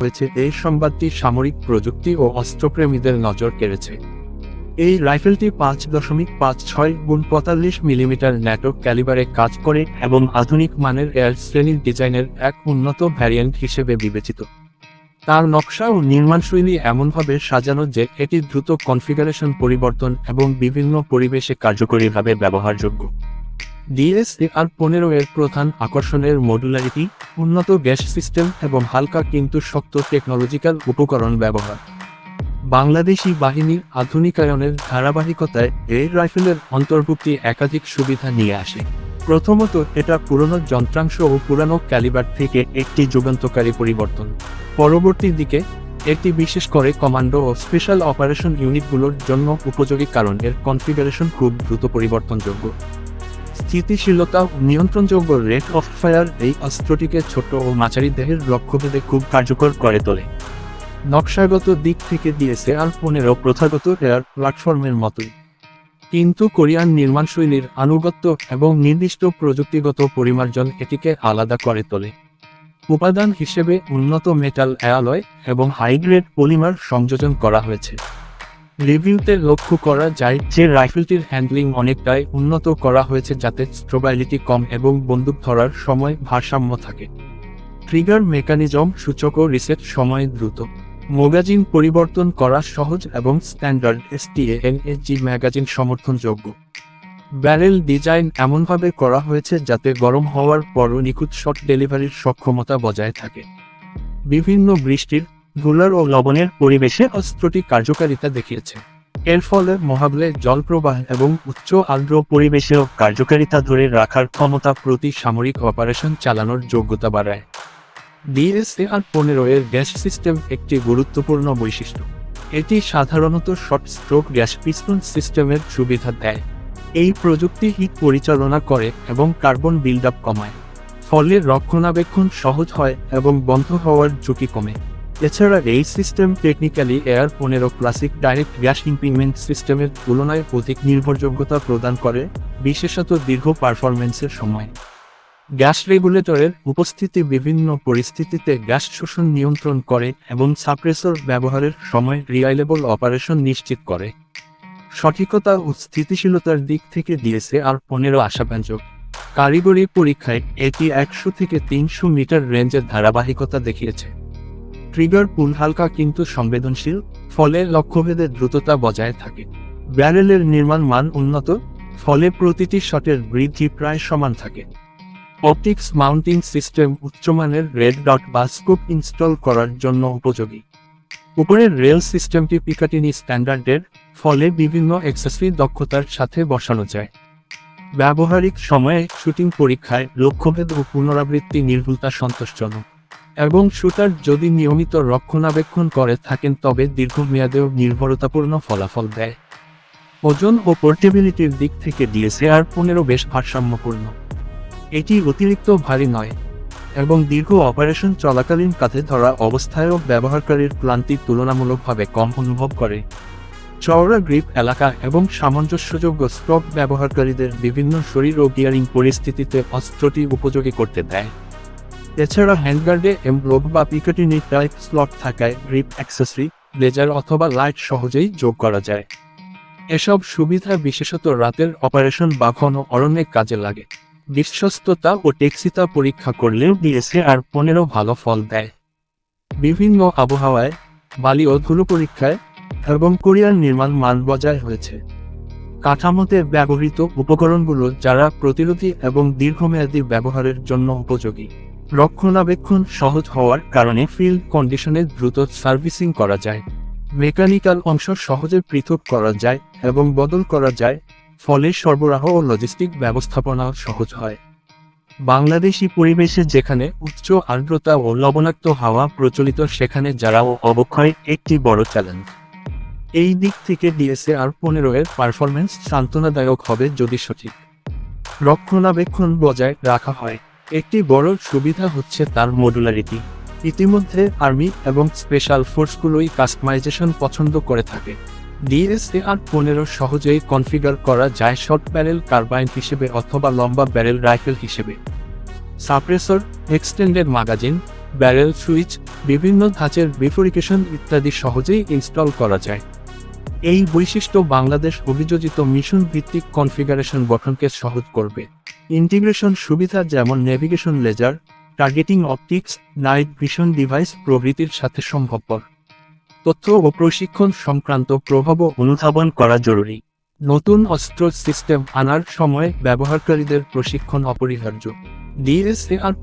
হয়েছে, এই সংবাদটি সামরিক প্রযুক্তি ও অস্ত্রপ্রেমীদের নজর কেড়েছে। এই রাইফেলটি পাঁচ দশমিক পাঁচ ছয় গুণ পঁয়তাল্লিশ মিলিমিটার ন্যাটো ক্যালিবারে কাজ করে এবং আধুনিক মানের এয়ার শ্রেণির ডিজাইনের এক উন্নত ভ্যারিয়েন্ট হিসেবে বিবেচিত। তার নকশা ও নির্মাণশৈলী এমনভাবে সাজানো যে এটি দ্রুত কনফিগারেশন পরিবর্তন এবং বিভিন্ন পরিবেশে কার্যকরীভাবে ব্যবহারযোগ্য। ডিএসএআর পনেরো এর প্রধান আকর্ষণের মডুলারিটি উন্নত গ্যাস সিস্টেম এবং হালকা কিন্তু শক্ত টেকনোলজিক্যাল উপকরণ ব্যবহার। বাংলাদেশি বাহিনীর আধুনিকায়নের ধারাবাহিকতায় এই রাইফেলের অন্তর্ভুক্তি একাধিক সুবিধা নিয়ে আসে। প্রথমত, এটা পুরনো যন্ত্রাংশ ও পুরানো ক্যালিবার থেকে একটি যুগান্তকারী পরিবর্তন। পরবর্তী দিকে এটি বিশেষ করে কমান্ডো ও স্পেশাল অপারেশন ইউনিটগুলোর জন্য উপযোগী কারণ এর কনফিগারেশন খুব দ্রুত পরিবর্তনযোগ্য। স্থিতিশীলতা ও নিয়ন্ত্রণযোগ্য রেট অফ ফায়ার এই অস্ত্রটিকে ছোট ও মাঝারি দেহের লক্ষ্যভেদে খুব কার্যকর করে তোলে। নকশাগত দিক থেকে দিয়েছে আর পনেরো প্রথাগত এয়ার প্ল্যাটফর্মের মতোই। কিন্তু কোরিয়ান নির্মাণশৈলীর আনুগত্য এবং নির্দিষ্ট প্রযুক্তিগত পরিমার্জন এটিকে আলাদা করে তোলে। উপাদান হিসেবে উন্নত মেটাল অ্যালয় এবং হাইগ্রেড পলিমার সংযোজন করা হয়েছে। রিভিউতে লক্ষ্য করা যায় যে রাইফেলটির হ্যান্ডলিং অনেকটাই উন্নত করা হয়েছে যাতে স্ট্রোবাইলিটি কম এবং বন্দুক ধরার সময় ভারসাম্য থাকে। ট্রিগার মেকানিজম সূচক ও রিসেট সময় দ্রুত। ম্যাগাজিন পরিবর্তন করা সহজ এবং স্ট্যান্ডার্ড এসটিএএনএজি ম্যাগাজিন সমর্থনযোগ্য। ব্যারেল ডিজাইন এমনভাবে করা হয়েছে যাতে গরম হওয়ার পরও নিখুঁত শট ডেলিভারির সক্ষমতা বজায় থাকে। বিভিন্ন বৃষ্টির ধুলার ও লবণের পরিবেশে অস্ত্রটি কার্যকারিতা দেখিয়েছে। এর ফলে মহাবলে জলপ্রবাহ এবং উচ্চ আর্দ্র পরিবেশেও কার্যকারিতা ধরে রাখার ক্ষমতা প্রতি সামরিক অপারেশন চালানোর যোগ্যতা বাড়ায়। ডিএসএআর পনেরো এর গ্যাস সিস্টেম একটি গুরুত্বপূর্ণ বৈশিষ্ট্য। এটি সাধারণত শর্ট স্ট্রোক গ্যাস পিস্তন সিস্টেমের সুবিধা দেয়। এই প্রযুক্তি হিট পরিচালনা করে এবং কার্বন বিল্ড আপ কমায়। ফলে রক্ষণাবেক্ষণ সহজ হয় এবং বন্ধ হওয়ার ঝুঁকি কমে। এছাড়া এই সিস্টেম টেকনিক্যালি এয়ার পনেরো ক্লাসিক ডাইরেক্ট গ্যাস ইমপ্লিমেন্ট সিস্টেমের তুলনায় অধিক নির্ভরযোগ্যতা প্রদান করে, বিশেষত দীর্ঘ পারফরমেন্সের সময়। গ্যাস রেগুলেটরের উপস্থিতি বিভিন্ন পরিস্থিতিতে গ্যাস শোষণ নিয়ন্ত্রণ করে এবং সাপ্রেসর ব্যবহারের সময় রিলাইলেবল অপারেশন নিশ্চিত করে। সঠিকতা ও স্থিতিশীলতার দিক থেকে দিয়েছে আর পনেরো আশাব্যঞ্জক। কারিগরি পরীক্ষায় এটি একশো থেকে তিনশো মিটার রেঞ্জের ধারাবাহিকতা দেখিয়েছে। ট্রিগার পুল হালকা কিন্তু সংবেদনশীল, ফলে লক্ষ্যভেদে দ্রুততা বজায় থাকে। ব্যারেলের নির্মাণ মান উন্নত, ফলে প্রতিটি শটের বৃদ্ধি প্রায় সমান থাকে। অপটিক্স মাউন্টিং সিস্টেম উচ্চমানের রেড ডট বা স্কোপ ইনস্টল করার জন্য উপযোগী। উপরের রেল সিস্টেমটি পিকাটিনি স্ট্যান্ডার্ডের, ফলে বিভিন্ন এক্সেসরি দক্ষতার সাথে বসানো যায়। ব্যবহারিক সময়ে শুটিং পরীক্ষায় লক্ষ্যভেদ ও পুনরাবৃত্তি নির্ভুলতা সন্তোষজনক। এবং শুটার যদি নিয়মিত রক্ষণাবেক্ষণ করে থাকেন তবে দীর্ঘমেয়াদেও নির্ভরতাপূর্ণ ফলাফল দেয়। ওজন ও পোর্টেবিলিটির দিক থেকে ডিএসএআর পনেরো বেশ ভারসাম্যপূর্ণ। এটি অতিরিক্ত ভারী নয় এবং দীর্ঘ অপারেশন চলাকালীন কাঁধে ধরা অবস্থায়ও ব্যবহারকারীর ক্লান্তি তুলনামূলকভাবে কম অনুভব করে। চওড়া গ্রিপ এলাকা এবং সামঞ্জস্যযোগ্য স্ট্রক ব্যবহারকারীদের বিভিন্ন শরীর ও গিয়ারিং পরিস্থিতিতে অস্ত্রটি উপযোগী করতে দেয়। এছাড়া হ্যান্ডগার্ডে এমব্লক বা পিকাটিনি টাইপ স্লট থাকায় গ্রিপ অ্যাক্সেসরি, লেজার অথবা লাইট সহজেই যোগ করা যায়। এসব সুবিধা বিশেষত রাতের অপারেশন বা ঘন অরণ্যে কাজে লাগে। বিশ্বস্ততা ও টেক্সিতা পরীক্ষা করলেও ডিএসএ আর পনেরো ভালো ফল দেয়। বিভিন্ন আবহাওয়ায়, বালি ও ধুলো পরীক্ষায় এবং কোরিয়ার নির্মাণ মান বজায় হয়েছে কাঠামোতে ব্যবহৃত উপকরণগুলো যারা প্রতিরোধী এবং দীর্ঘমেয়াদী ব্যবহারের জন্য উপযোগী। রক্ষণাবেক্ষণ সহজ হওয়ার কারণে ফিল্ড কন্ডিশনে দ্রুত সার্ভিসিং করা যায়। মেকানিক্যাল অংশ সহজে পৃথক করা যায় এবং বদল করা যায়, ফলে সরবরাহ ও লজিস্টিক ব্যবস্থাপনা সহজ হয়। বাংলাদেশি পরিবেশে যেখানে উচ্চ আর্দ্রতা ও লবণাক্ত হাওয়া প্রচলিত, সেখানে যারা ও অবক্ষয় একটি বড় চ্যালেঞ্জ এই দিক থেকে ডিএসএ আর পনেরো এর পারফরমেন্স সান্ত্বনাদায়ক হবে যদি সঠিক। রক্ষণাবেক্ষণ বজায় রাখা হয়। একটি বড় সুবিধা হচ্ছে তার মডুলারিটি ইতিমধ্যে আর্মি এবং স্পেশাল ফোর্সগুলোই কাস্টমাইজেশন পছন্দ করে থাকে। ডিএসএআর পনেরো সহজেই কনফিগার করা যায় শর্ট ব্যারেল কার্বাইন হিসেবে অথবা লম্বা ব্যারেল রাইফেল হিসেবে। Suppressor extended magazine barrel switch বিভিন্ন ধাঁচের বিফোরিকেশন ইত্যাদি সহজেই ইনস্টল করা যায়। এই বৈশিষ্ট্য বাংলাদেশ অভিযোজিত মিশন ভিত্তিক কনফিগারেশন গঠনকে সহজ করবে। ইন্টিগ্রেশন সুবিধা যেমন navigation laser targeting optics night vision device প্রভৃতির সাথে সম্ভবপর। তথ্য ও প্রশিক্ষণ সংক্রান্ত প্রভাবও অনুধাবন করা জরুরি। নতুন অস্ত্র সিস্টেম আনার সময় ব্যবহারকারীদের প্রশিক্ষণ অপরিহার্য। ডিএসএআর